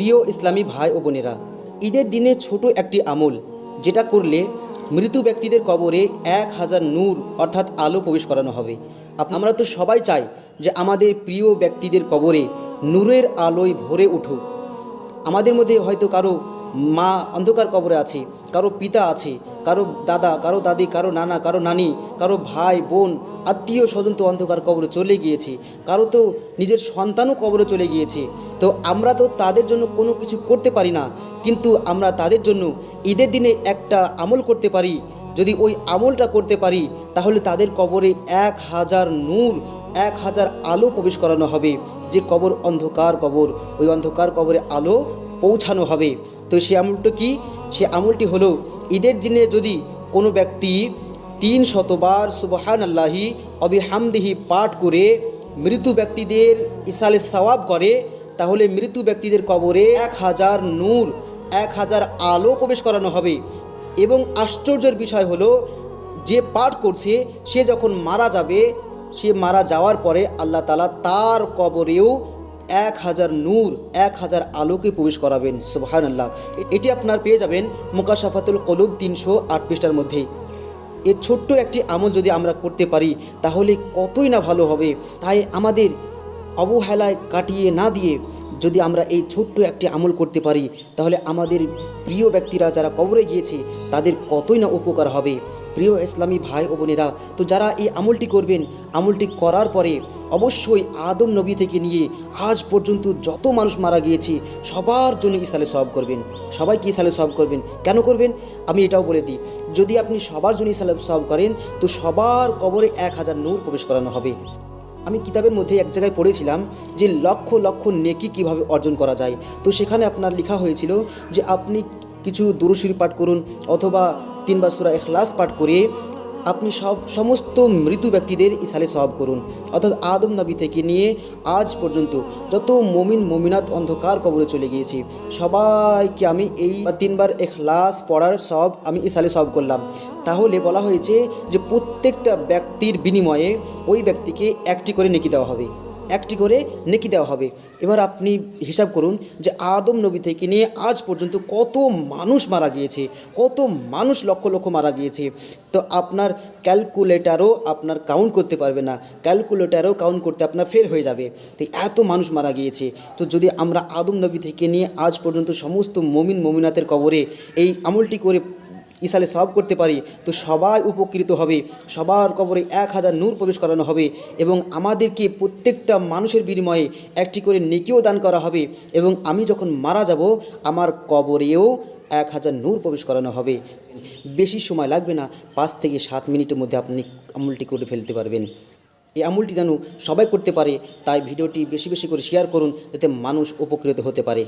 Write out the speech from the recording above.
প্রিয় ইসলামী ভাই ও বোনেরা, ঈদের দিনে ছোট একটি আমল, যেটা করলে মৃত ব্যক্তিদের কবরে এক হাজার নূর অর্থাৎ আলো প্রবেশ করানো হবে। আমরা তো সবাই চাই যে আমাদের প্রিয় ব্যক্তিদের কবরে নূরের আলোয় ভরে উঠুক। আমাদের মধ্যে হয়তো কারও মা অন্ধকার কবরে আছে, কারও পিতা আছে, কারও দাদা, কারও দাদি, কারও নানা, কারও নানি, কারও ভাই, বোন, আত্মীয় স্বজন তো অন্ধকার কবরে চলে গিয়েছে, কারও তো নিজের সন্তানও কবরে চলে গিয়েছে। তো আমরা তো তাদের জন্য কোনো কিছু করতে পারি না, কিন্তু আমরা তাদের জন্য ঈদের দিনে একটা আমল করতে পারি। যদি ওই আমলটা করতে পারি, তাহলে তাদের কবরে এক হাজার নূর, এক হাজার আলো প্রবেশ করানো হবে, যে কবর অন্ধকার কবর, ওই অন্ধকার কবরে আলো পৌঁছানো হবে। তো সে আমলটা কি? সে আমলটি হলো, ঈদের দিনে যদি কোনো ব্যক্তি তিন শতবার সুবহান আল্লাহি অবিহামদিহি পাঠ করে মৃত ব্যক্তিদের ইসালে সওয়াব করে, তাহলে মৃত ব্যক্তিদের কবরে এক হাজার নূর, এক হাজার আলো প্রবেশ করানো হবে। এবং আশ্চর্যের বিষয় হলো, যে পাঠ করছে, সে যখন মারা যাবে, সে মারা যাওয়ার পরে আল্লাহ তালা তার কবরেও এক হাজার নূর, এক হাজার আলোকে প্রবেশ করাবেন সুবহান আল্লাহ এটি আপনার পেয়ে যাবেন মুকাশাফাতুল কলুব তিনশো আট পৃষ্ঠার মধ্যে। এর ছোট্ট একটি আমল যদি আমরা করতে পারি, তাহলে কতই না ভালো হবে। তাই আমাদের অবহেলায় কাটিয়ে না দিয়ে যদি আমরা এই ছোট্ট একটি আমল করতে পারি, তাহলে আমাদের প্রিয় ব্যক্তিরা যারা কবরে গিয়েছে, তাদের কতই না উপকার হবে। প্রিয় ইসলামী ভাই ও বোনেরা, তো যারা এই আমলটি করবেন, আমলটি করার পরে অবশ্যই আদম নবী থেকে নিয়ে আজ পর্যন্ত যত মানুষ মারা গিয়েছে, সবার জন্য ইসালে সব করবেন। সবাই সবাইকে ইসালে সব করবেন? কেন করবেন? আমি এটাও বলে দিই। যদি আপনি সবার জন্য ইসালে সব করেন, তো সবার কবরে এক হাজার নূর প্রবেশ করানো হবে। আমি কিতাবের মধ্যে এক জায়গায় পড়েছিলাম যে লক্ষ লক্ষ নেকি কীভাবে অর্জন করা যায়। তো সেখানে আপনার লেখা হয়েছিল যে আপনি কিছু দুরুশির পাঠ করুন অথবা তিনবার সুরা এখলাস পাঠ করে আপনি সব, সমস্ত মৃত ব্যক্তিদের ইসালে সব করুন। অর্থাৎ আদম নবী থেকে নিয়ে আজ পর্যন্ত যত মমিন, মমিনাত অন্ধকার কবরে চলে গিয়েছি, সবাইকে আমি এই তিনবার এখলাস পড়ার সব আমি ইসালে সব করলাম। তাহলে বলা হয়েছে যে প্রত্যেকটা ব্যক্তির বিনিময়ে ওই ব্যক্তিকে একটি করে নেকি দেওয়া হবে। একটি করে নেকি দেওয়া হবে। এবার আপনি হিসাব করুন যে আদম নবী থেকে নিয়ে আজ পর্যন্ত কত মানুষ মারা গিয়েছে, কত মানুষ লক্ষ লক্ষ মারা গিয়েছে। তো আপনার ক্যালকুলেটারও আপনার কাউন্ট করতে পারবে না, ক্যালকুলেটারও কাউন্ট করতে আপনার ফেল হয়ে যাবে। তো এত মানুষ মারা গিয়েছে। তো যদি আমরা আদম নবী থেকে নিয়ে আজ পর্যন্ত সমস্ত মমিন, মমিনাতের কবরে এই আমলটি করে ইসালে সব করতে পারি, তো সবাই উপকৃত হবে। সবার কবরে এক হাজার নূর প্রবেশ করানো হবে এবং আমাদেরকে প্রত্যেকটা মানুষের বিনিময়ে একটি করে নেকিও দান করা হবে এবং আমি যখন মারা যাব, আমার কবরেও এক হাজার নূর প্রবেশ করানো হবে। বেশি সময় লাগবে না, পাঁচ থেকে সাত মিনিটের মধ্যে আপনি আমলটি করে ফেলতে পারবেন। এই আমলটি যেন সবাই করতে পারে, তাই ভিডিওটি বেশি বেশি করে শেয়ার করুন, যাতে মানুষ উপকৃত হতে পারে।